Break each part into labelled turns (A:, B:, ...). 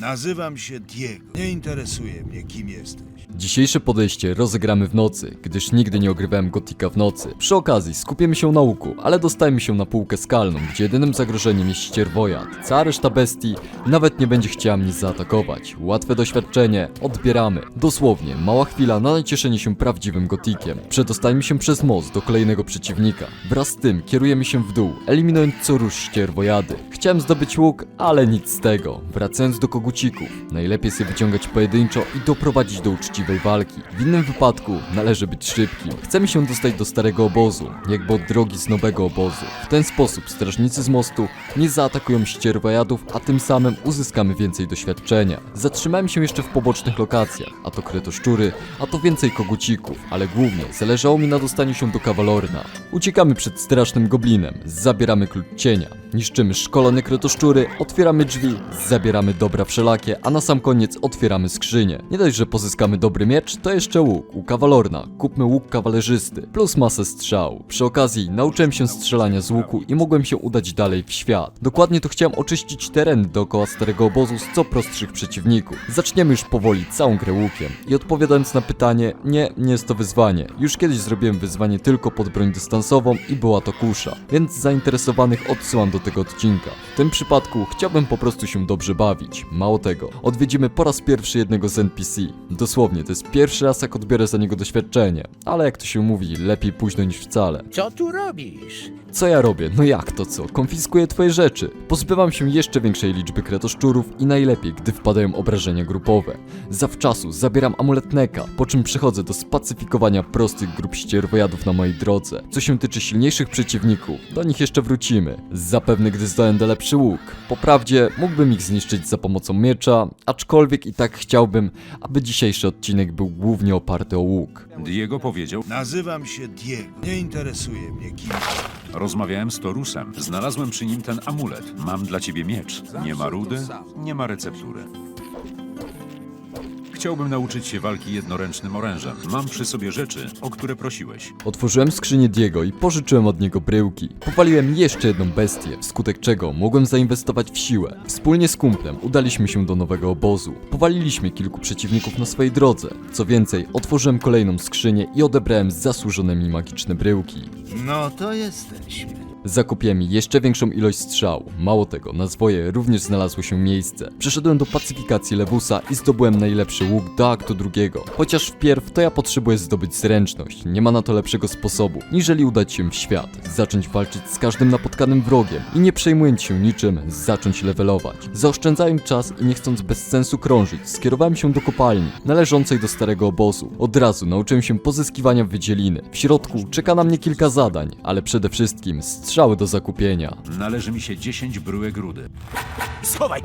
A: Nazywam się Diego. Nie interesuje mnie, kim jesteś.
B: Dzisiejsze podejście rozegramy w nocy, gdyż nigdy nie ogrywałem Gotika w nocy. Przy okazji skupimy się na łuku, ale dostajemy się na półkę skalną, gdzie jedynym zagrożeniem jest ścierwojad. Cała reszta bestii nawet nie będzie chciała mnie zaatakować. Łatwe doświadczenie, odbieramy. Dosłownie, mała chwila na nacieszenie się prawdziwym Gotikiem. Przedostajemy się przez most do kolejnego przeciwnika. Wraz z tym kierujemy się w dół, eliminując co rusz ścierwojady. Chciałem zdobyć łuk, ale nic z tego. Wracając do kogucików, najlepiej sobie wyciągać pojedynczo i doprowadzić do uczciwej walki. W innym wypadku należy być szybkim. Chcemy się dostać do starego obozu, jakby od drogi z nowego obozu. W ten sposób strażnicy z mostu nie zaatakują ścierwojadów, a tym samym uzyskamy więcej doświadczenia. Zatrzymałem się jeszcze w pobocznych lokacjach, a to kretoszczury, a to więcej kogucików, ale głównie zależało mi na dostaniu się do kawalorna. Uciekamy przed strasznym goblinem, zabieramy klucz cienia, niszczymy szkolone kretoszczury, otwieramy drzwi, zabieramy dobra wszelakie, a na sam koniec otwieramy skrzynię. Nie dość, że pozyskamy dobry miecz, to jeszcze łuk u kawalorna. Kupmy łuk kawalerzysty, plus masę strzał. Przy okazji nauczyłem się strzelania z łuku i mogłem się udać dalej w świat. Dokładnie to chciałem oczyścić teren dookoła starego obozu z co prostszych przeciwników. Zaczniemy już powoli całą grę łukiem. I odpowiadając na pytanie, nie, nie jest to wyzwanie. Już kiedyś zrobiłem wyzwanie tylko pod broń dystansową i była to kusza. Więc zainteresowanych odsyłam do tego odcinka. W tym przypadku chciałbym po prostu się dobrze bawić. Mało tego, odwiedzimy po raz pierwszy jednego z NPC. Dosłownie, to jest pierwszy raz jak odbiorę za niego doświadczenie. Ale jak to się mówi, lepiej późno niż wcale.
C: Co tu robisz?
B: Co ja robię? No jak to co? Konfiskuję twoje rzeczy. Pozbywam się jeszcze większej liczby kretoszczurów i najlepiej, gdy wpadają obrażenia grupowe. Zawczasu zabieram amulet Neka, po czym przechodzę do spacyfikowania prostych grup ścierwojadów na mojej drodze. Co się tyczy silniejszych przeciwników, do nich jeszcze wrócimy. Zapewne gdy zdobędę lepszy łuk. Po prawdzie mógłbym ich zniszczyć za pomocą miecza, aczkolwiek i tak chciałbym, aby dzisiejszy odcinek był głównie oparty o łuk.
D: Diego powiedział,
A: Nazywam się Diego. Nie interesuje mnie, kim
D: rozmawiałem z Torusem, znalazłem przy nim ten amulet. Mam dla ciebie miecz. Nie ma rudy, nie ma receptury. Chciałbym nauczyć się walki jednoręcznym orężem. Mam przy sobie rzeczy, o które prosiłeś.
B: Otworzyłem skrzynię Diego i pożyczyłem od niego bryłki. Powaliłem jeszcze jedną bestię, wskutek czego mogłem zainwestować w siłę. Wspólnie z kumplem udaliśmy się do nowego obozu. Powaliliśmy kilku przeciwników na swojej drodze. Co więcej, otworzyłem kolejną skrzynię i odebrałem zasłużone mi magiczne bryłki.
A: No to jesteśmy.
B: Zakupiłem jeszcze większą ilość strzał. Mało tego, na zwoje również znalazło się miejsce. Przeszedłem do pacyfikacji Lewusa i zdobyłem najlepszy łuk do aktu drugiego. Chociaż wpierw to ja potrzebuję zdobyć zręczność. Nie ma na to lepszego sposobu, niżeli udać się w świat, zacząć walczyć z każdym napotkanym wrogiem i nie przejmując się niczym, zacząć levelować. Zaoszczędzając czas i nie chcąc bez sensu krążyć, skierowałem się do kopalni, należącej do starego obozu. Od razu nauczyłem się pozyskiwania wydzieliny. W środku czeka na mnie kilka zadań, ale przede wszystkim strzały do zakupienia.
D: Należy mi się 10 bryłek rudy.
C: Schowaj!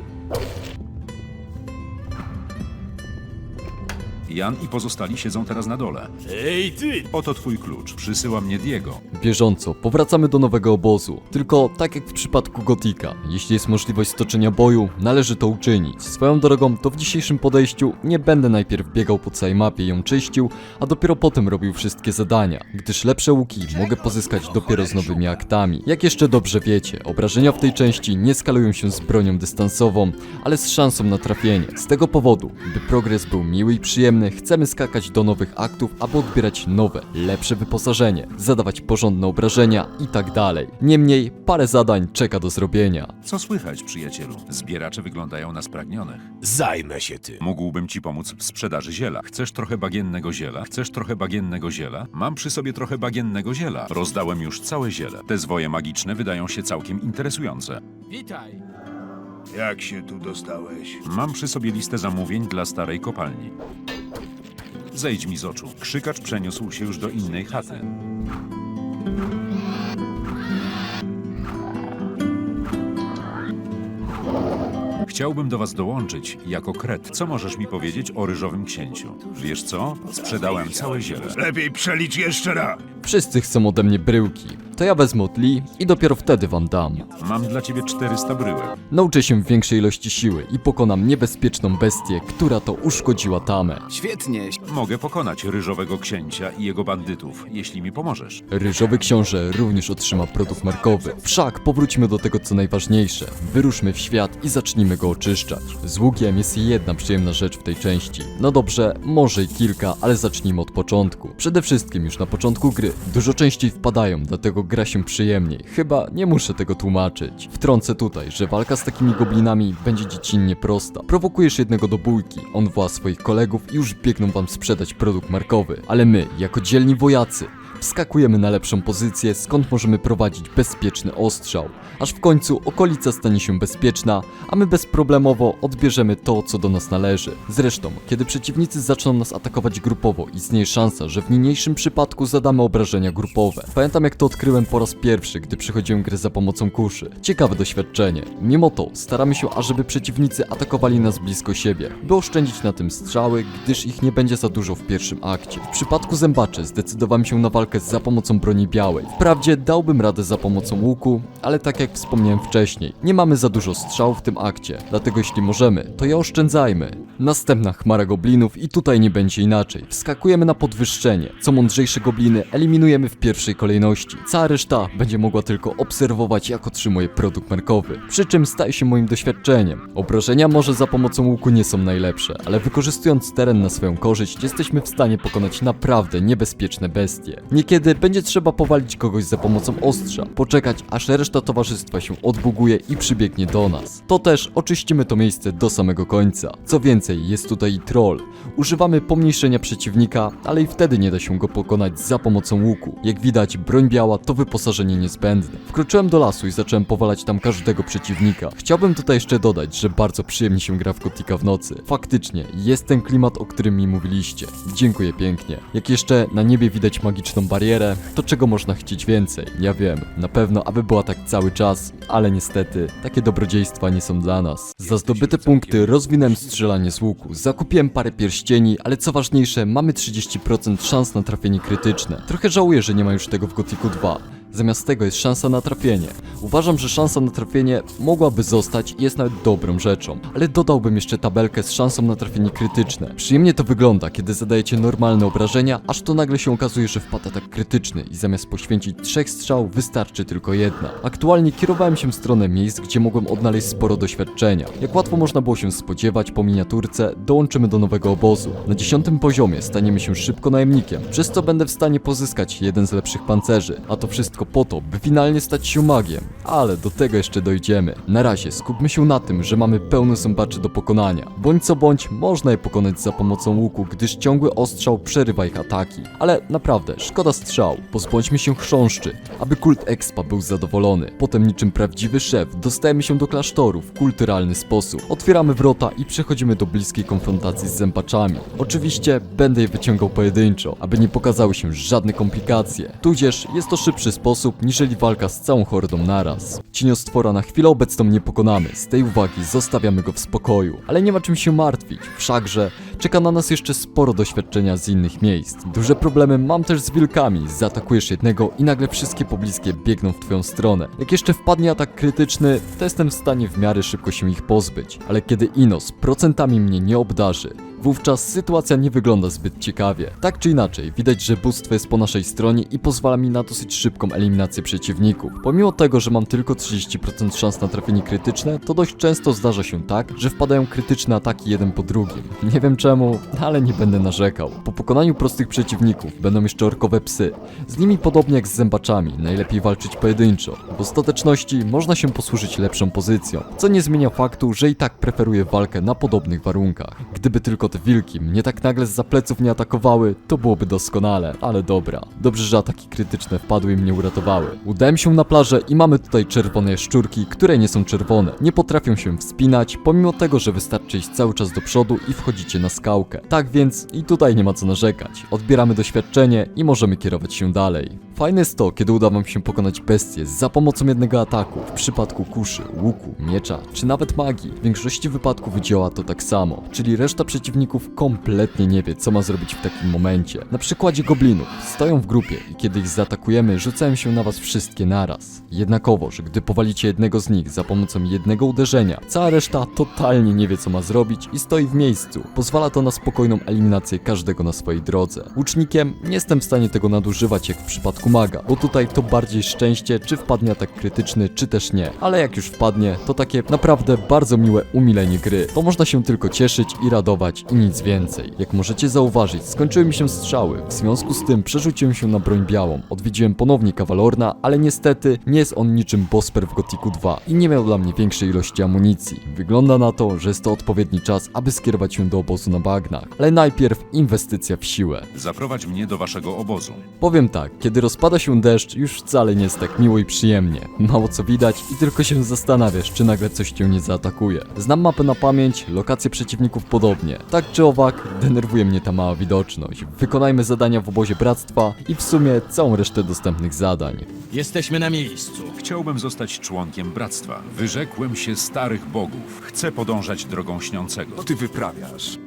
D: Jan i pozostali siedzą teraz na dole.
C: Ej ty!
D: Oto twój klucz. Przysyła mnie Diego.
B: Bieżąco, powracamy do nowego obozu. Tylko tak jak w przypadku Gotika, jeśli jest możliwość stoczenia boju, należy to uczynić. Swoją drogą, to w dzisiejszym podejściu nie będę najpierw biegał po całej mapie i ją czyścił, a dopiero potem robił wszystkie zadania, gdyż lepsze łuki mogę pozyskać dopiero z nowymi aktami. Jak jeszcze dobrze wiecie, obrażenia w tej części nie skalują się z bronią dystansową, ale z szansą na trafienie. Z tego powodu, by progres był miły i przyjemny, chcemy skakać do nowych aktów, aby odbierać nowe, lepsze wyposażenie, zadawać porządne obrażenia i tak dalej. Niemniej, parę zadań czeka do zrobienia.
D: Co słychać, przyjacielu? Zbieracze wyglądają na spragnionych.
C: Zajmę się tym.
D: Mógłbym ci pomóc w sprzedaży ziela. Chcesz trochę bagiennego ziela? Chcesz trochę bagiennego ziela? Mam przy sobie trochę bagiennego ziela. Rozdałem już całe ziele. Te zwoje magiczne wydają się całkiem interesujące.
C: Witaj!
A: Jak się tu dostałeś?
D: Mam przy sobie listę zamówień dla starej kopalni. Zejdź mi z oczu. Krzykacz przeniósł się już do innej chaty. Chciałbym do was dołączyć jako kret. Co możesz mi powiedzieć o ryżowym księciu? Wiesz co? Sprzedałem całe ziele.
A: Lepiej przelicz jeszcze raz.
B: Wszyscy chcą ode mnie bryłki. To ja wezmę od Lee i dopiero wtedy wam dam.
D: Mam dla ciebie 400 bryłek.
B: Nauczę się większej ilości siły i pokonam niebezpieczną bestię, która to uszkodziła Tamę.
C: Świetnie.
D: Mogę pokonać ryżowego księcia i jego bandytów, jeśli mi pomożesz.
B: Ryżowy książę również otrzyma produkt markowy. Wszak powróćmy do tego co najważniejsze. Wyruszmy w świat i zacznijmy go oczyszczać. Z ługiem jest jedna przyjemna rzecz w tej części. No dobrze, może i kilka, ale zacznijmy od początku. Przede wszystkim już na początku gry. Dużo częściej wpadają, dlatego gra się przyjemniej. Chyba nie muszę tego tłumaczyć. Wtrącę tutaj, że walka z takimi goblinami będzie dziecinnie prosta. Prowokujesz jednego do bójki, on woła swoich kolegów i już biegną wam sprzedać produkt markowy. Ale my, jako dzielni wojacy, Wskakujemy na lepszą pozycję, skąd możemy prowadzić bezpieczny ostrzał. Aż w końcu okolica stanie się bezpieczna, a my bezproblemowo odbierzemy to, co do nas należy. Zresztą, kiedy przeciwnicy zaczną nas atakować grupowo, istnieje szansa, że w niniejszym przypadku zadamy obrażenia grupowe. Pamiętam jak to odkryłem po raz pierwszy, gdy przechodziłem grę za pomocą kuszy. Ciekawe doświadczenie. Mimo to, staramy się, ażeby przeciwnicy atakowali nas blisko siebie, by oszczędzić na tym strzały, gdyż ich nie będzie za dużo w pierwszym akcie. W przypadku zębaczy zdecydowałem się na walkę za pomocą broni białej. Wprawdzie dałbym radę za pomocą łuku, ale tak jak wspomniałem wcześniej, nie mamy za dużo strzałów w tym akcie, dlatego jeśli możemy, to je oszczędzajmy. Następna chmara goblinów i tutaj nie będzie inaczej. Wskakujemy na podwyższenie. Co mądrzejsze gobliny eliminujemy w pierwszej kolejności. Cała reszta będzie mogła tylko obserwować jak otrzymuje produkt markowy, przy czym staje się moim doświadczeniem. Obrażenia może za pomocą łuku nie są najlepsze, ale wykorzystując teren na swoją korzyść jesteśmy w stanie pokonać naprawdę niebezpieczne bestie. Niekiedy będzie trzeba powalić kogoś za pomocą ostrza, poczekać aż reszta towarzystwa się odbuguje i przybiegnie do nas. To też oczyścimy to miejsce do samego końca. Co więcej, jest tutaj troll. Używamy pomniejszenia przeciwnika, ale i wtedy nie da się go pokonać za pomocą łuku. Jak widać, broń biała to wyposażenie niezbędne. Wkroczyłem do lasu i zacząłem powalać tam każdego przeciwnika. Chciałbym tutaj jeszcze dodać, że bardzo przyjemnie się gra w Gotika w nocy. Faktycznie, jest ten klimat, o którym mi mówiliście. Dziękuję pięknie. Jak jeszcze na niebie widać magiczną barierę, to czego można chcieć więcej? Ja wiem, na pewno, aby była tak cały czas, ale niestety, takie dobrodziejstwa nie są dla nas. Za zdobyte punkty rozwinąłem strzelanie z łuku, zakupiłem parę pierścieni, ale co ważniejsze, mamy 30% szans na trafienie krytyczne. Trochę żałuję, że nie ma już tego w Gotiku 2. Zamiast tego jest szansa na trafienie. Uważam, że szansa na trafienie mogłaby zostać i jest nawet dobrą rzeczą, ale dodałbym jeszcze tabelkę z szansą na trafienie krytyczne. Przyjemnie to wygląda, kiedy zadajecie normalne obrażenia, aż to nagle się okazuje, że wpada tak krytyczny i zamiast poświęcić trzech strzał wystarczy tylko jedna. Aktualnie kierowałem się w stronę miejsc, gdzie mogłem odnaleźć sporo doświadczenia. Jak łatwo można było się spodziewać po miniaturce, dołączymy do nowego obozu. Na dziesiątym poziomie staniemy się szybko najemnikiem, przez co będę w stanie pozyskać jeden z lepszych pancerzy, a to wszystko po to, by finalnie stać się magiem. Ale do tego jeszcze dojdziemy. Na razie skupmy się na tym, że mamy pełno zębaczy do pokonania. Bądź co bądź, można je pokonać za pomocą łuku, gdyż ciągły ostrzał przerywa ich ataki. Ale naprawdę, szkoda strzał. Pozbądźmy się chrząszczy, aby kult expa był zadowolony. Potem niczym prawdziwy szef, dostajemy się do klasztoru w kulturalny sposób. Otwieramy wrota i przechodzimy do bliskiej konfrontacji z zębaczami. Oczywiście będę je wyciągał pojedynczo, aby nie pokazały się żadne komplikacje. Tudzież jest to szybszy sposób, niżeli walka z całą hordą naraz. Cieniostwora na chwilę obecną nie pokonamy, z tej uwagi zostawiamy go w spokoju. Ale nie ma czym się martwić, wszakże czeka na nas jeszcze sporo doświadczenia z innych miejsc. Duże problemy mam też z wilkami, zaatakujesz jednego i nagle wszystkie pobliskie biegną w twoją stronę. Jak jeszcze wpadnie atak krytyczny, to jestem w stanie w miarę szybko się ich pozbyć. Ale kiedy Inos procentami mnie nie obdarzy, Wówczas sytuacja nie wygląda zbyt ciekawie. Tak czy inaczej, widać, że bóstwo jest po naszej stronie i pozwala mi na dosyć szybką eliminację przeciwników. Pomimo tego, że mam tylko 30% szans na trafienie krytyczne, to dość często zdarza się tak, że wpadają krytyczne ataki jeden po drugim. Nie wiem czemu, ale nie będę narzekał. Po pokonaniu prostych przeciwników będą jeszcze orkowe psy. Z nimi podobnie jak z zębaczami, najlepiej walczyć pojedynczo. W ostateczności można się posłużyć lepszą pozycją, co nie zmienia faktu, że i tak preferuję walkę na podobnych warunkach. Gdyby tylko te wilki mnie tak nagle z pleców nie atakowały, to byłoby doskonale, ale dobra. Dobrze, że ataki krytyczne wpadły i mnie uratowały. Udałem się na plażę i mamy tutaj czerwone jaszczurki, które nie są czerwone. Nie potrafią się wspinać, pomimo tego, że wystarczy iść cały czas do przodu i wchodzicie na skałkę. Tak więc i tutaj nie ma co narzekać. Odbieramy doświadczenie i możemy kierować się dalej. Fajne jest to, kiedy uda wam się pokonać bestię za pomocą jednego ataku, w przypadku kuszy, łuku, miecza, czy nawet magii. W większości wypadków działa to tak samo, czyli reszta przeciwników kompletnie nie wie, co ma zrobić w takim momencie. Na przykładzie goblinów. Stoją w grupie i kiedy ich zaatakujemy, rzucają się na was wszystkie naraz. Jednakowoż, gdy powalicie jednego z nich za pomocą jednego uderzenia, cała reszta totalnie nie wie, co ma zrobić i stoi w miejscu. Pozwala to na spokojną eliminację każdego na swojej drodze. Łucznikiem nie jestem w stanie tego nadużywać jak w przypadku maga, bo tutaj to bardziej szczęście, czy wpadnie atak krytyczny, czy też nie. Ale jak już wpadnie, to takie naprawdę bardzo miłe umilenie gry. To można się tylko cieszyć i radować i nic więcej. Jak możecie zauważyć, skończyły mi się strzały. W związku z tym przerzuciłem się na broń białą. Odwiedziłem ponownie Kawalorna, ale niestety nie jest on niczym Bosper w Gothicu 2 i nie miał dla mnie większej ilości amunicji. Wygląda na to, że jest to odpowiedni czas, aby skierować się do obozu na bagnach. Ale najpierw inwestycja w siłę.
D: Zaprowadź mnie do waszego obozu.
B: Powiem tak, kiedy rozpada się deszcz, już wcale nie jest tak miło i przyjemnie. Mało co widać i tylko się zastanawiasz, czy nagle coś cię nie zaatakuje. Znam mapę na pamięć, lokacje przeciwników podobnie. Tak czy owak, denerwuje mnie ta mała widoczność. Wykonajmy zadania w obozie bractwa i w sumie całą resztę dostępnych zadań.
C: Jesteśmy na miejscu.
D: Chciałbym zostać członkiem bractwa. Wyrzekłem się starych bogów. Chcę podążać drogą śniącego.
C: ty wyprawiasz?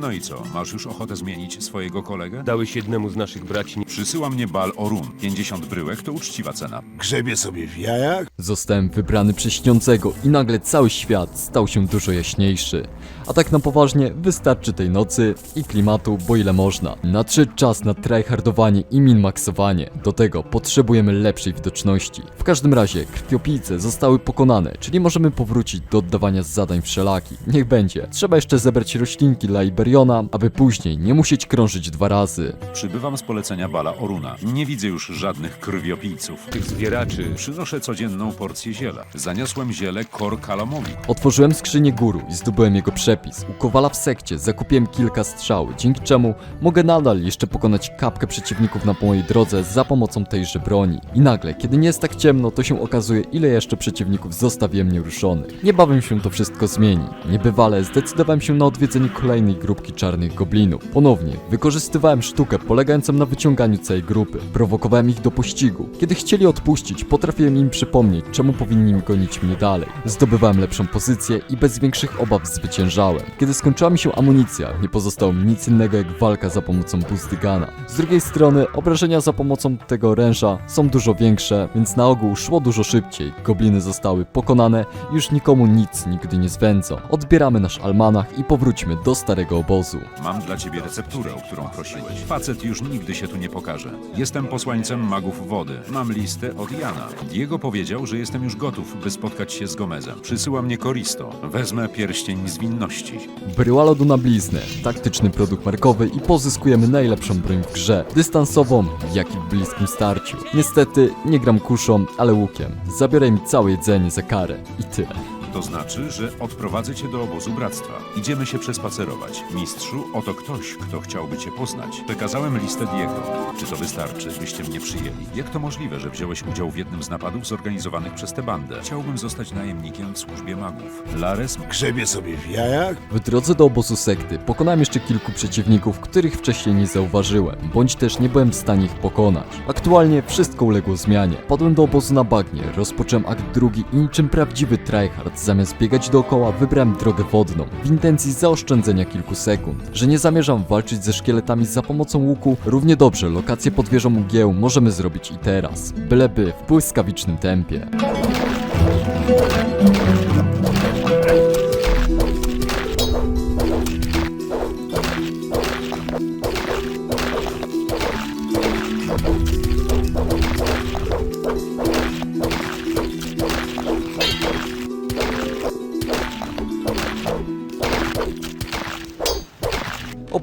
D: No i co, masz już ochotę zmienić swojego kolegę?
E: Dałeś jednemu z naszych braci
D: Przysyła mnie Bal Orun. 50 bryłek to uczciwa cena.
A: Grzebie sobie w jajach?
B: Zostałem wybrany przez śniącego i nagle cały świat stał się dużo jaśniejszy. A tak na poważnie, wystarczy tej nocy i klimatu, bo ile można. Nadszedł czas na tryhardowanie i minmaksowanie. Do tego potrzebujemy lepszej widoczności. W każdym razie, krwiopijce zostały pokonane, czyli możemy powrócić do oddawania zadań wszelakich. Niech będzie. Trzeba jeszcze zebrać roślinki dla Iberiona, aby później nie musieć krążyć dwa razy.
D: Przybywam z polecenia Bala Oruna. Nie widzę już żadnych krwiopijców.
E: tych zwieraczy.
D: Przynoszę codzienną porcję ziela. Zaniosłem ziele Kor Kalamowi.
B: Otworzyłem skrzynię guru i zdobyłem jego przepis. U Kowala w sekcie zakupiłem kilka strzał, dzięki czemu mogę nadal jeszcze pokonać kapkę przeciwników na mojej drodze za pomocą tejże broni. I nagle, kiedy nie jest tak ciemno, to się okazuje ile jeszcze przeciwników zostawiłem nieruszonych. Niebawem się to wszystko zmieni. Niebywale zdecydowałem się na odwiedzenie kolejnej grupki czarnych goblinów. Ponownie wykorzystywałem sztukę polegającą na wyciąganiu całej grupy. Prowokowałem ich do pościgu. Kiedy chcieli odpuścić, potrafiłem im przypomnieć, czemu powinni gonić mnie dalej. Zdobywałem lepszą pozycję i bez większych obaw zwyciężałem. Kiedy skończyła mi się amunicja, nie pozostało mi nic innego jak walka za pomocą Buzdygana. Z drugiej strony, obrażenia za pomocą tego oręża są dużo większe, więc na ogół szło dużo szybciej. Gobliny zostały pokonane, już nikomu nic nigdy nie zwędzą. Odbieramy nasz almanach i powróćmy do starego obozu.
D: Mam dla ciebie recepturę, o którą prosiłeś. Facet już nigdy się tu nie pokaże. Jestem posłańcem magów wody. Mam listę od Jana. Diego powiedział, że jestem już gotów, by spotkać się z Gomezem. Przysyła mnie Koristo. Wezmę pierścień zwinności.
B: Bryła lodu na bliznę, taktyczny produkt markowy i pozyskujemy najlepszą broń w grze, dystansową, jak i w bliskim starciu. Niestety, nie gram kuszą, ale łukiem. Zabiorę mi całe jedzenie za karę i tyle.
D: To znaczy, że odprowadzę cię do obozu bractwa. Idziemy się przespacerować. Mistrzu, oto ktoś, kto chciałby cię poznać. Przekazałem listę Diego. Czy to wystarczy, byście mnie przyjęli? Jak to możliwe, że wziąłeś udział w jednym z napadów zorganizowanych przez tę bandę? Chciałbym zostać najemnikiem w służbie magów. Lares
A: Grzebie sobie w jajach?
B: W drodze do obozu sekty pokonałem jeszcze kilku przeciwników, których wcześniej nie zauważyłem, bądź też nie byłem w stanie ich pokonać. Aktualnie wszystko uległo zmianie. Padłem do obozu na bagnie, rozpocząłem akt drugi i niczym prawdziwy tryhard, zamiast biegać dookoła, wybrałem drogę wodną, w intencji zaoszczędzenia kilku sekund. Że nie zamierzam walczyć ze szkieletami za pomocą łuku, równie dobrze lokację pod wieżą mgieł możemy zrobić i teraz, byleby w błyskawicznym tempie.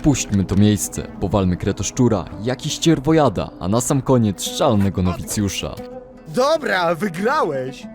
B: Opuśćmy to miejsce, powalmy kretoszczura, jakiś cierwojada, a na sam koniec szalonego nowicjusza.
F: Dobra, wygrałeś!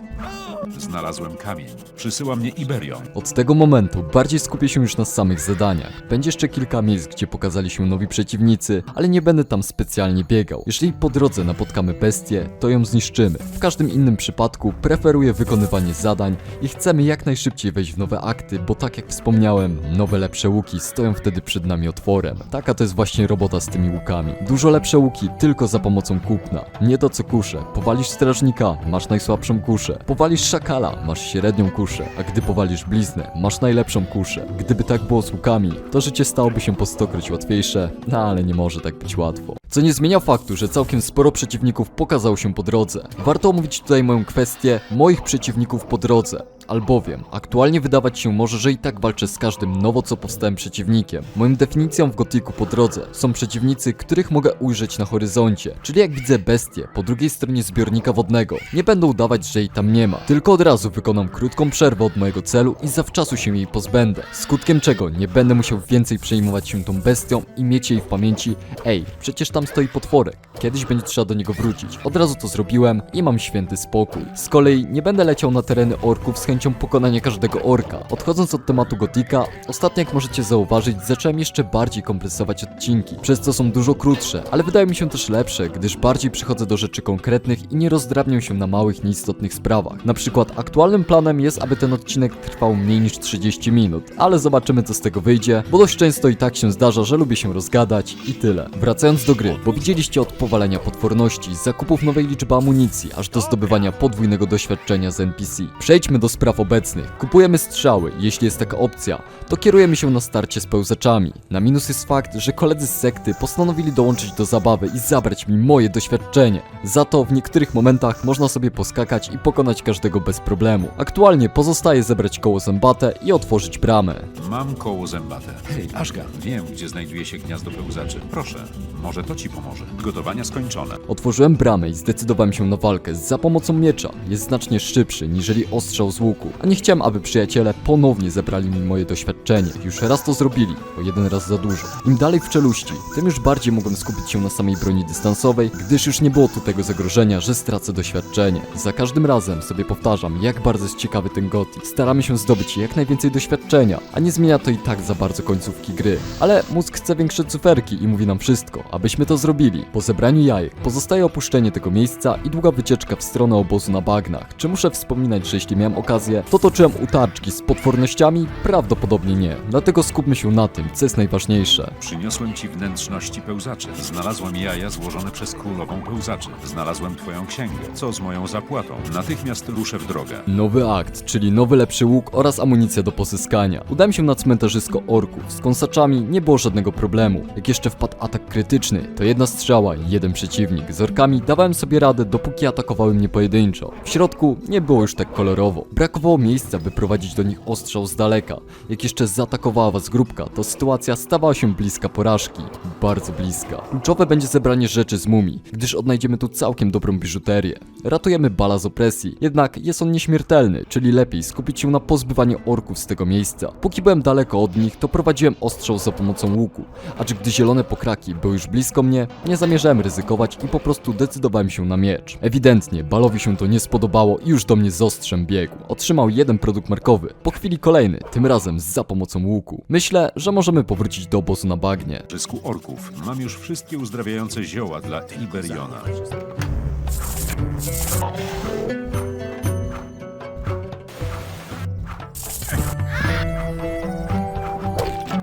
D: Znalazłem kamień. Przysyła mnie Iberion.
B: Od tego momentu bardziej skupię się już na samych zadaniach. Będzie jeszcze kilka miejsc, gdzie pokazali się nowi przeciwnicy, ale nie będę tam specjalnie biegał. Jeżeli po drodze napotkamy bestię, to ją zniszczymy. W każdym innym przypadku preferuję wykonywanie zadań i chcemy jak najszybciej wejść w nowe akty, bo tak jak wspomniałem, nowe lepsze łuki stoją wtedy przed nami otworem. Taka to jest właśnie robota z tymi łukami. Dużo lepsze łuki tylko za pomocą kupna. Nie to co kusze. Powalisz strażnika, masz najsłabszą kuszę. Powalisz szakala masz średnią kuszę, a gdy powalisz bliznę, masz najlepszą kuszę. Gdyby tak było z łukami, to życie stałoby się po stokroć łatwiejsze, no ale nie może tak być łatwo. Co nie zmienia faktu, że całkiem sporo przeciwników pokazało się po drodze. Warto omówić tutaj moją kwestię moich przeciwników po drodze. Albowiem, aktualnie wydawać się może, że i tak walczę z każdym nowo co powstałym przeciwnikiem. Moją definicją w gotiku po drodze są przeciwnicy, których mogę ujrzeć na horyzoncie, czyli jak widzę bestię po drugiej stronie zbiornika wodnego. Nie będę udawać, że jej tam nie ma, tylko od razu wykonam krótką przerwę od mojego celu i zawczasu się jej pozbędę. Skutkiem czego nie będę musiał więcej przejmować się tą bestią i mieć jej w pamięci, ej, przecież tam stoi potworek, kiedyś będzie trzeba do niego wrócić. Od razu to zrobiłem i mam święty spokój. Z kolei nie będę leciał na tereny orków z chęcią pokonania każdego orka. Odchodząc od tematu gotika, ostatnio jak możecie zauważyć, zacząłem jeszcze bardziej kompresować odcinki, przez co są dużo krótsze, ale wydają mi się też lepsze, gdyż bardziej przychodzę do rzeczy konkretnych i nie rozdrabniam się na małych, nieistotnych sprawach. Na przykład aktualnym planem jest, aby ten odcinek trwał mniej niż 30 minut, ale zobaczymy co z tego wyjdzie, bo dość często i tak się zdarza, że lubię się rozgadać i tyle. Wracając do gry, bo widzieliście od powalenia potworności, zakupów nowej liczby amunicji, aż do zdobywania podwójnego doświadczenia z NPC. Przejdźmy do spraw obecnych. Kupujemy strzały, jeśli jest taka opcja, to kierujemy się na starcie z pełzaczami. Na minus jest fakt, że koledzy z sekty postanowili dołączyć do zabawy i zabrać mi moje doświadczenie. Za to w niektórych momentach można sobie poskakać i pokonać każdego bez problemu. Aktualnie pozostaje zebrać koło zębate i otworzyć bramę.
D: Mam koło zębate. Hej, Ashga, wiem, gdzie znajduje się gniazdo pełzaczy. Proszę, może to ci pomoże. Gotowania skończone.
B: Otworzyłem bramę i zdecydowałem się na walkę za pomocą miecza. Jest znacznie szybszy niżeli ostrzał z łuku, a nie chciałem, aby przyjaciele ponownie zebrali mi moje doświadczenie. Już raz to zrobili, bo jeden raz za dużo. Im dalej w czeluści, tym już bardziej mogłem skupić się na samej broni dystansowej, gdyż już nie było tu tego zagrożenia, że stracę doświadczenie. Za każdym razem sobie powtarzam, jak bardzo jest ciekawy ten gotik. Staramy się zdobyć jak najwięcej doświadczenia, a nie zmienia to i tak za bardzo końcówki gry. Ale mózg chce większe cyferki i mówi nam wszystko, abyśmy to zrobili. Po zebraniu jajek pozostaje opuszczenie tego miejsca i długa wycieczka w stronę obozu na bagnach. Czy muszę wspominać, że jeśli miałem okazję, to toczyłem utarczki z potwornościami? Prawdopodobnie nie. Dlatego skupmy się na tym, co jest najważniejsze.
D: Przyniosłem ci wnętrzności pełzaczy. Znalazłem jaja złożone przez królową pełzaczy. Znalazłem twoją księgę. Co z moją zapłatą? Natychmiast ruszę w drogę.
B: Nowy akt, czyli nowy lepszy łuk oraz amunicja do pozyskania. Udałem się na cmentarzysko orków. Z kąsaczami nie było żadnego problemu. Jak jeszcze wpadł atak krytyczny, to jedna strzała i jeden przeciwnik. Z orkami dawałem sobie radę, dopóki atakowały mnie pojedynczo. W środku nie było już tak kolorowo. Brakowało miejsca, by prowadzić do nich ostrzał z daleka. Jak jeszcze zaatakowała was grupka, to sytuacja stawała się bliska porażki. Bardzo bliska. Kluczowe będzie zebranie rzeczy z mumii, gdyż odnajdziemy tu całkiem dobrą biżuterię. Ratujemy bala z opresji, jednak jest on nieśmiertelny, czyli lepiej skupić się na pozbywaniu orków z tego miejsca. Póki byłem daleko od nich, to prowadziłem ostrzał za pomocą łuku, acz gdy zielone pokraki były już blisko mnie, nie zamierzałem ryzykować i po prostu decydowałem się na miecz. Ewidentnie balowi się to nie spodobało i już do mnie z ostrzem biegł. Otrzymał jeden produkt markowy, po chwili kolejny, tym razem za pomocą łuku. Myślę, że możemy powrócić do obozu na bagnie.
D: Zysku orków. Mam już wszystkie uzdrawiające zioła dla Iberiona.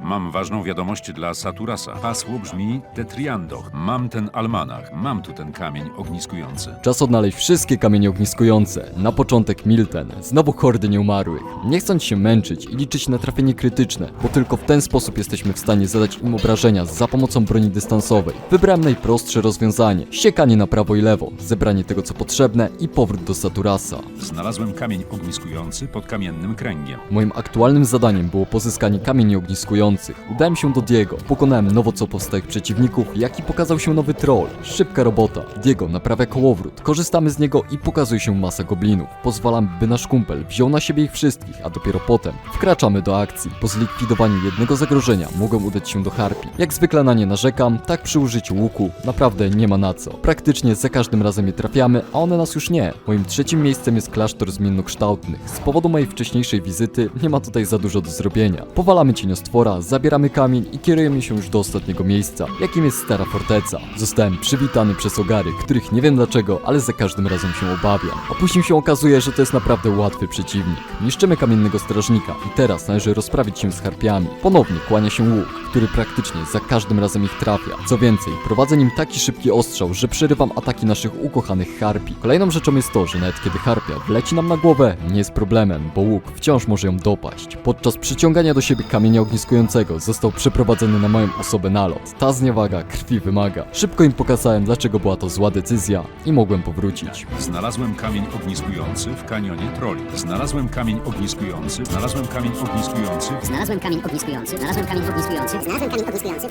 D: Mam ważną wiadomość dla Saturasa. Hasło brzmi Tetriandoch. Mam ten almanach. Mam tu ten kamień ogniskujący.
B: Czas odnaleźć wszystkie kamienie ogniskujące. Na początek Milten, znowu hordy nieumarłych. Nie chcąc się męczyć i liczyć na trafienie krytyczne, bo tylko w ten sposób jesteśmy w stanie zadać im obrażenia za pomocą broni dystansowej. Wybrałem najprostsze rozwiązanie. Siekanie na prawo i lewo, zebranie tego co potrzebne i powrót do Saturasa.
D: Znalazłem kamień ogniskujący pod kamiennym kręgiem.
B: Moim aktualnym zadaniem było pozyskanie kamieni ogniskujących. Udałem się do Diego, pokonałem nowo co powstałych przeciwników, jak i pokazał się nowy troll. Szybka robota. Diego naprawia kołowrót. Korzystamy z niego i pokazuje się masa goblinów. Pozwalam, by nasz kumpel wziął na siebie ich wszystkich, a dopiero potem wkraczamy do akcji. Po zlikwidowaniu jednego zagrożenia mogłem udać się do Harpi. Jak zwykle na nie narzekam, tak przy użyciu łuku naprawdę nie ma na co. Praktycznie za każdym razem je trafiamy, a one nas już nie. Moim trzecim miejscem jest klasztor zmiennokształtnych. Z powodu mojej wcześniejszej wizyty nie ma tutaj za dużo do zrobienia. Powalamy cieniostwora, zabieramy kamień i kierujemy się już do ostatniego miejsca, jakim jest Stara Forteca. Zostałem przywitany przez ogary, których nie wiem dlaczego, ale za każdym razem się obawiam. A później się okazuje, że to jest naprawdę łatwy przeciwnik. Niszczymy kamiennego strażnika i teraz należy rozprawić się z harpiami. Ponownie kłania się łuk, który praktycznie za każdym razem ich trafia. Co więcej, prowadzę nim taki szybki ostrzał, że przerywam ataki naszych ukochanych harpi. Kolejną rzeczą jest to, że nawet kiedy harpia wleci nam na głowę, nie jest problemem, bo łuk wciąż może ją dopaść. Podczas przyciągania do siebie kamienia ogniskującego został przeprowadzony na moją osobę nalot. Ta zniewaga krwi wymaga. Szybko im pokazałem, dlaczego była to zła decyzja i mogłem powrócić.
D: Znalazłem kamień ogniskujący w kanionie troli. Znalazłem kamień ogniskujący. Znalazłem kamień ogniskujący.
G: Znalazłem kamień ogniskujący, znalazłem kamień ogniskujący, znalazłem kamień ogniskujący.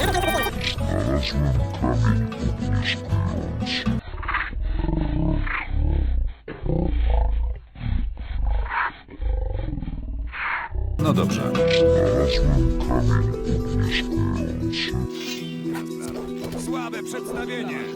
D: No dobrze.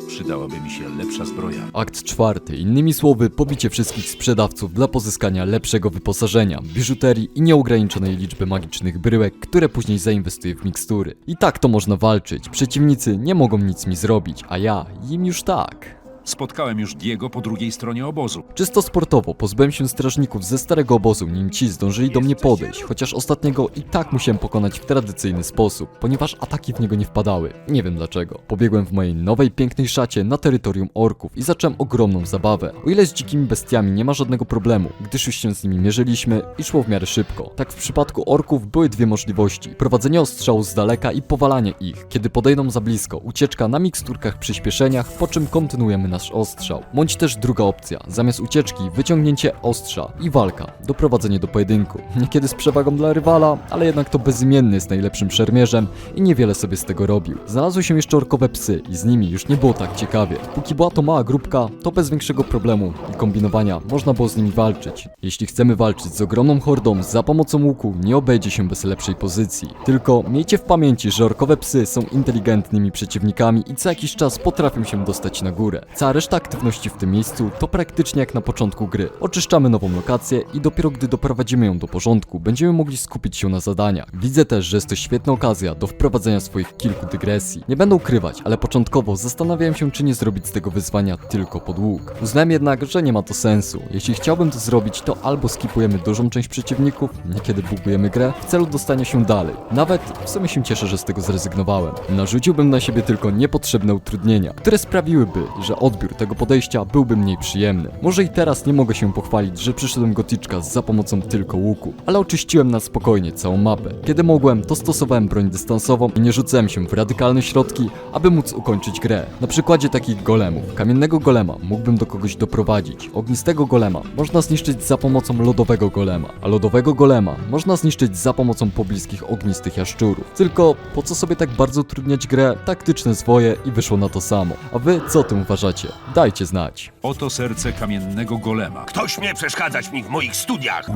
D: Przydałaby mi się lepsza zbroja.
B: Akt czwarty, innymi słowy, pobicie wszystkich sprzedawców dla pozyskania lepszego wyposażenia, biżuterii i nieograniczonej liczby magicznych bryłek, które później zainwestuję w mikstury. I tak to można walczyć, przeciwnicy nie mogą nic mi zrobić, a ja im już tak.
D: Spotkałem już Diego po drugiej stronie obozu.
B: Czysto sportowo pozbyłem się strażników ze starego obozu, nim ci zdążyli do mnie podejść, chociaż ostatniego i tak musiałem pokonać w tradycyjny sposób, ponieważ ataki w niego nie wpadały. Nie wiem dlaczego. Pobiegłem w mojej nowej pięknej szacie na terytorium orków i zacząłem ogromną zabawę. O ile z dzikimi bestiami nie ma żadnego problemu, gdyż już się z nimi mierzyliśmy i szło w miarę szybko. Tak w przypadku orków były dwie możliwości. Prowadzenie ostrzału z daleka i powalanie ich, kiedy podejdą za blisko, ucieczka na miksturkach przyspieszeniach, po czym kontynuujemy nasz ostrzał. Bądź też druga opcja, zamiast ucieczki, wyciągnięcie ostrza i walka, doprowadzenie do pojedynku. Niekiedy z przewagą dla rywala, ale jednak to bezimienny jest najlepszym szermierzem i niewiele sobie z tego robił. Znalazły się jeszcze orkowe psy i z nimi już nie było tak ciekawie. Póki była to mała grupka, to bez większego problemu i kombinowania można było z nimi walczyć. Jeśli chcemy walczyć z ogromną hordą za pomocą łuku, nie obejdzie się bez lepszej pozycji. Tylko miejcie w pamięci, że orkowe psy są inteligentnymi przeciwnikami i co jakiś czas potrafią się dostać na górę. Cała reszta aktywności w tym miejscu to praktycznie jak na początku gry. Oczyszczamy nową lokację i dopiero gdy doprowadzimy ją do porządku, będziemy mogli skupić się na zadaniach. Widzę też, że jest to świetna okazja do wprowadzenia swoich kilku dygresji. Nie będę ukrywać, ale początkowo zastanawiałem się, czy nie zrobić z tego wyzwania tylko pod łuk. Uznałem jednak, że nie ma to sensu. Jeśli chciałbym to zrobić, to albo skipujemy dużą część przeciwników, niekiedy bugujemy grę, w celu dostania się dalej. Nawet w sumie się cieszę, że z tego zrezygnowałem. Narzuciłbym na siebie tylko niepotrzebne utrudnienia, które sprawiłyby, że odbiór tego podejścia byłby mniej przyjemny. Może i teraz nie mogę się pochwalić, że przyszedłem goticzka za pomocą tylko łuku, ale oczyściłem na spokojnie całą mapę. Kiedy mogłem, to stosowałem broń dystansową i nie rzucałem się w radykalne środki, aby móc ukończyć grę. Na przykładzie takich golemów. Kamiennego golema mógłbym do kogoś doprowadzić. Ognistego golema można zniszczyć za pomocą lodowego golema, a lodowego golema można zniszczyć za pomocą pobliskich ognistych jaszczurów. Tylko po co sobie tak bardzo utrudniać grę? Taktyczne zwoje i wyszło na to samo. A wy co o tym uważacie? Dajcie znać.
D: Oto serce kamiennego golema.
H: Kto śmie przeszkadzać mi w moich studiach?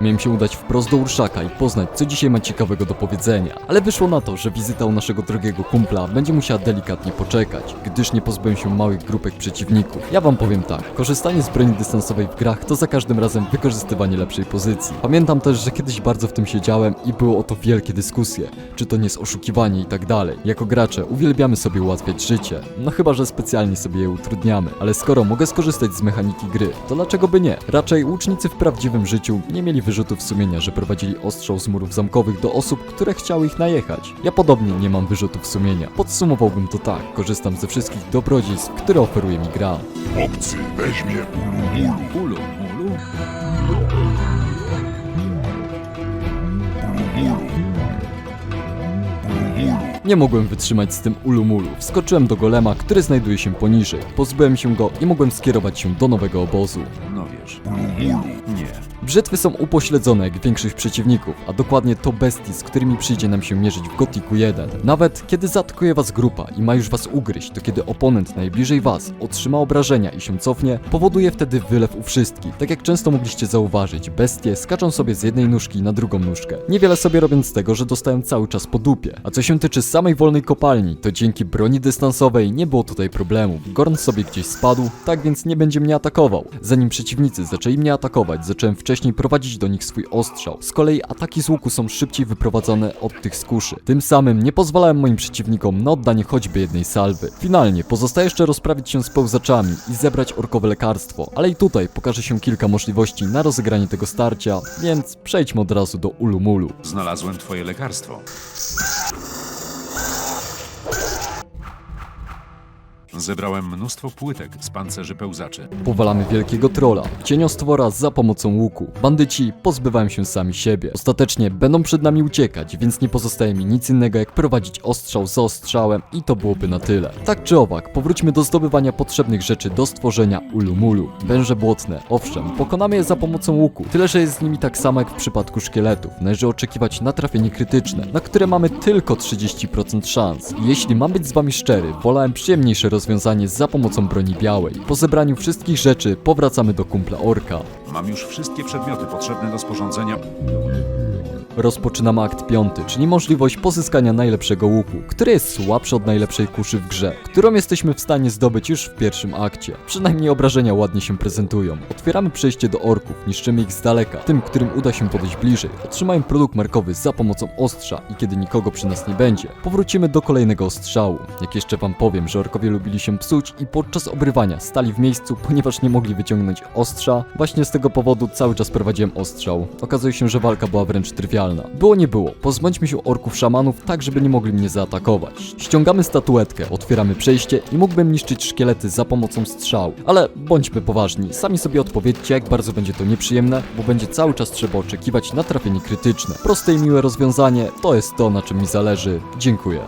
B: Miałem się udać wprost do Urszaka i poznać, co dzisiaj ma ciekawego do powiedzenia. Ale wyszło na to, że wizyta u naszego drogiego kumpla będzie musiała delikatnie poczekać, gdyż nie pozbyłem się małych grupek przeciwników. Ja wam powiem tak, korzystanie z broni dystansowej w grach to za każdym razem wykorzystywanie lepszej pozycji. Pamiętam też, że kiedyś bardzo w tym siedziałem i było o to wielkie dyskusje, czy to nie jest oszukiwanie i tak dalej. Jako gracze uwielbiamy sobie ułatwiać życie, no chyba, że specjalnie sobie je utrudniamy. Ale skoro mogę skorzystać z mechaniki gry, to dlaczego by nie? Raczej łucznicy w prawdziwym życiu nie mieli wyrzutów sumienia, że prowadzili ostrzał z murów zamkowych do osób, które chciały ich najechać. Ja podobnie nie mam wyrzutów sumienia. Podsumowałbym to tak, korzystam ze wszystkich dobrodziejstw, które oferuje mi gra.
H: Obcy weźmie ulu
D: Ulu, mulu.
B: Nie mogłem wytrzymać z tym ulumulu. Wskoczyłem do golema, który znajduje się poniżej. Pozbyłem się go i mogłem skierować się do nowego obozu.
D: No wiesz. Nie.
B: Brzytwy są upośledzone jak większość przeciwników, a dokładnie to bestii, z którymi przyjdzie nam się mierzyć w Gothicu 1. Nawet kiedy zaatakuje was grupa i ma już was ugryźć, to kiedy oponent najbliżej was otrzyma obrażenia i się cofnie, powoduje wtedy wylew u wszystkich. Tak jak często mogliście zauważyć, bestie skaczą sobie z jednej nóżki na drugą nóżkę. Niewiele sobie robiąc tego, że dostają cały czas po dupie. A co się tyczy samej wolnej kopalni, to dzięki broni dystansowej nie było tutaj problemu. Gorn sobie gdzieś spadł, tak więc nie będzie mnie atakował. Zanim przeciwnicy zaczęli mnie atakować, zacząłem wcześniej prowadzić do nich swój ostrzał. Z kolei ataki z łuku są szybciej wyprowadzone od tych z kuszy. Tym samym nie pozwalałem moim przeciwnikom na oddanie choćby jednej salwy. Finalnie pozostaje jeszcze rozprawić się z pełzaczami i zebrać orkowe lekarstwo, ale i tutaj pokaże się kilka możliwości na rozegranie tego starcia, więc przejdźmy od razu do Ulumulu.
D: Znalazłem twoje lekarstwo. Zebrałem mnóstwo płytek z pancerzy pełzaczy.
B: Powalamy wielkiego trolla, cieniostwora za pomocą łuku. Bandyci pozbywają się sami siebie. Ostatecznie będą przed nami uciekać, więc nie pozostaje mi nic innego jak prowadzić ostrzał za ostrzałem i to byłoby na tyle. Tak czy owak, powróćmy do zdobywania potrzebnych rzeczy do stworzenia Ulumulu. Węże błotne, owszem, pokonamy je za pomocą łuku, tyle że jest z nimi tak samo jak w przypadku szkieletów. Należy oczekiwać na trafienie krytyczne, na które mamy tylko 30% szans. Jeśli mam być z wami szczery, wolałem przyjemniejsze rozwiązanie za pomocą broni białej. Po zebraniu wszystkich rzeczy powracamy do kumpla orka.
D: Mam już wszystkie przedmioty potrzebne do sporządzenia.
B: Rozpoczynamy akt piąty, czyli możliwość pozyskania najlepszego łuku, który jest słabszy od najlepszej kuszy w grze, którą jesteśmy w stanie zdobyć już w pierwszym akcie. Przynajmniej obrażenia ładnie się prezentują. Otwieramy przejście do orków, niszczymy ich z daleka. Tym, którym uda się podejść bliżej, otrzymają produkt markowy za pomocą ostrza i kiedy nikogo przy nas nie będzie, powrócimy do kolejnego ostrzału. Jak jeszcze wam powiem, że orkowie lubili się psuć i podczas obrywania stali w miejscu, ponieważ nie mogli wyciągnąć ostrza, właśnie z tego powodu cały czas prowadziłem ostrzał. Okazuje się, że walka była wręcz trywialna. Było nie było, pozbądźmy się orków szamanów tak, żeby nie mogli mnie zaatakować. Ściągamy statuetkę, otwieramy przejście i mógłbym niszczyć szkielety za pomocą strzału. Ale bądźmy poważni, sami sobie odpowiedzcie jak bardzo będzie to nieprzyjemne, bo będzie cały czas trzeba oczekiwać na trafienie krytyczne. Proste i miłe rozwiązanie, to jest to na czym mi zależy. Dziękuję.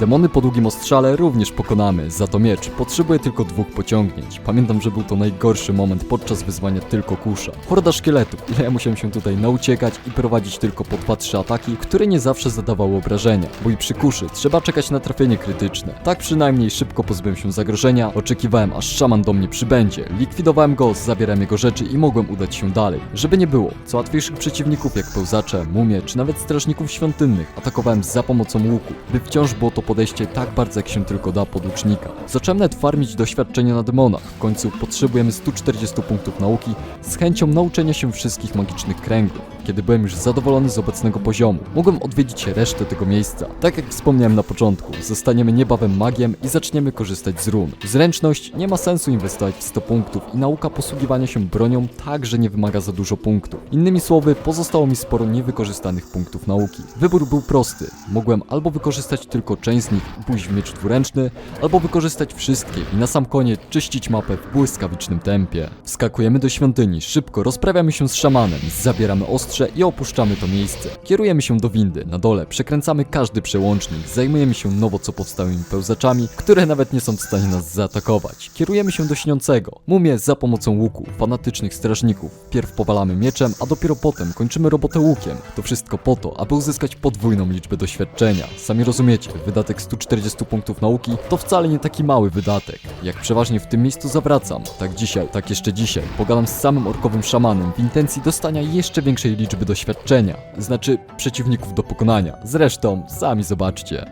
B: Demony po długim ostrzale również pokonamy, za to miecz potrzebuje tylko dwóch pociągnięć. Pamiętam, że był to najgorszy moment podczas wyzwania tylko kusza. Horda szkieletów, ile ja musiałem się tutaj nauciekać i prowadzić tylko po dwa, trzy ataki, które nie zawsze zadawały obrażenia, bo i przy kuszy trzeba czekać na trafienie krytyczne. Tak przynajmniej szybko pozbyłem się zagrożenia, oczekiwałem aż szaman do mnie przybędzie, likwidowałem go, zabierałem jego rzeczy i mogłem udać się dalej. Żeby nie było, co łatwiejszych przeciwników jak pełzacze, mumie czy nawet strażników świątynnych atakowałem za pomocą łuku, by wciąż było to podejście tak bardzo jak się tylko da pod łucznika. Zacząłem nawet farmić doświadczenia na demonach, w końcu potrzebujemy 140 punktów nauki z chęcią nauczenia się wszystkich magicznych kręgów. Kiedy byłem już zadowolony z obecnego poziomu, mogłem odwiedzić resztę tego miejsca. Tak jak wspomniałem na początku, zostaniemy niebawem magiem i zaczniemy korzystać z run. Zręczność nie ma sensu inwestować w 100 punktów i nauka posługiwania się bronią także nie wymaga za dużo punktów. Innymi słowy, pozostało mi sporo niewykorzystanych punktów nauki. Wybór był prosty. Mogłem albo wykorzystać tylko część z nich i pójść w miecz dwuręczny, albo wykorzystać wszystkie i na sam koniec czyścić mapę w błyskawicznym tempie. Wskakujemy do świątyni, szybko rozprawiamy się z szamanem, zabieramy ostrze i opuszczamy to miejsce. Kierujemy się do windy, na dole przekręcamy każdy przełącznik, zajmujemy się nowo co powstałymi pełzaczami, które nawet nie są w stanie nas zaatakować. Kierujemy się do śniącego, mumie za pomocą łuku, fanatycznych strażników. Pierw powalamy mieczem, a dopiero potem kończymy robotę łukiem. To wszystko po to, aby uzyskać podwójną liczbę doświadczenia. Sami rozumiecie, wydatek 140 punktów nauki to wcale nie taki mały wydatek. Jak przeważnie w tym miejscu zawracam, tak dzisiaj, tak jeszcze dzisiaj, pogadam z samym orkowym szamanem w intencji dostania jeszcze większej liczby doświadczenia, znaczy przeciwników do pokonania. Zresztą, sami zobaczcie.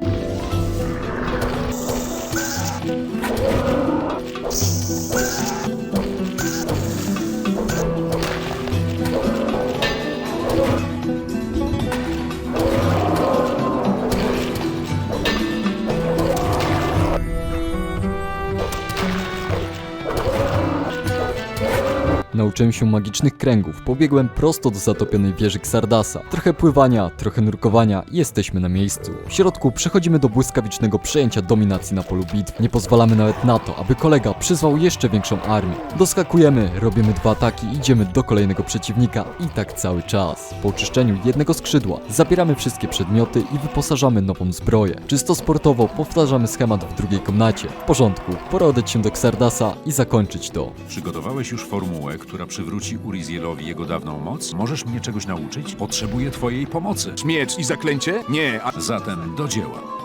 B: Nauczyłem się magicznych kręgów, pobiegłem prosto do zatopionej wieży Xardasa. Trochę pływania, trochę nurkowania i jesteśmy na miejscu. W środku przechodzimy do błyskawicznego przejęcia dominacji na polu bitw. Nie pozwalamy nawet na to, aby kolega przyzwał jeszcze większą armię. Doskakujemy, robimy dwa ataki, idziemy do kolejnego przeciwnika i tak cały czas. Po oczyszczeniu jednego skrzydła zabieramy wszystkie przedmioty i wyposażamy nową zbroję. Czysto sportowo powtarzamy schemat w drugiej komnacie. W porządku, pora odejść się do Xardasa i zakończyć to.
D: Przygotowałeś już formułę, która przywróci Urizielowi jego dawną moc? Możesz mnie czegoś nauczyć? Potrzebuję twojej pomocy.
H: Miecz i zaklęcie? Nie, a
D: Zatem do dzieła.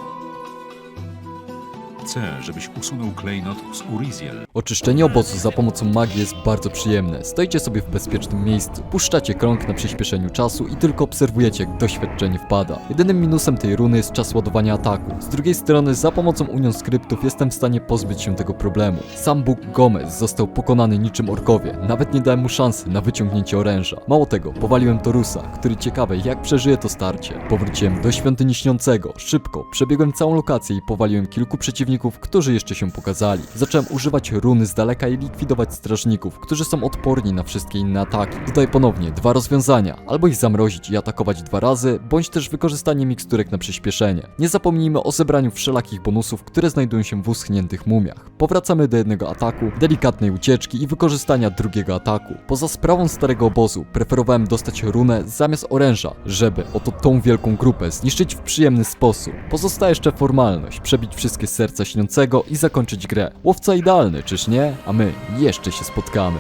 D: Chcę, żebyś usunął klejnot z Uriziel.
B: Oczyszczenie obozu za pomocą magii jest bardzo przyjemne. Stoicie sobie w bezpiecznym miejscu, puszczacie krąg na przyspieszeniu czasu i tylko obserwujecie, jak doświadczenie wpada. Jedynym minusem tej runy jest czas ładowania ataku. Z drugiej strony, za pomocą union skryptów jestem w stanie pozbyć się tego problemu. Sam Bóg Gomez został pokonany niczym orkowie. Nawet nie dałem mu szansy na wyciągnięcie oręża. Mało tego, powaliłem Torusa, który ciekawe, jak przeżyje to starcie. Powróciłem do świątyni śniącego. Szybko, przebiegłem całą lokację i powaliłem kilku przeciwników strażników, którzy jeszcze się pokazali. Zacząłem używać runy z daleka i likwidować strażników, którzy są odporni na wszystkie inne ataki. Tutaj ponownie dwa rozwiązania, albo ich zamrozić i atakować dwa razy, bądź też wykorzystanie miksturek na przyspieszenie. Nie zapomnijmy o zebraniu wszelakich bonusów, które znajdują się w uschniętych mumiach. Powracamy do jednego ataku, delikatnej ucieczki i wykorzystania drugiego ataku. Poza sprawą starego obozu, preferowałem dostać runę zamiast oręża, żeby oto tą wielką grupę zniszczyć w przyjemny sposób. Pozostaje jeszcze formalność, przebić wszystkie serca śniącego i zakończyć grę. Łowca idealny, czyż nie? A my jeszcze się spotkamy.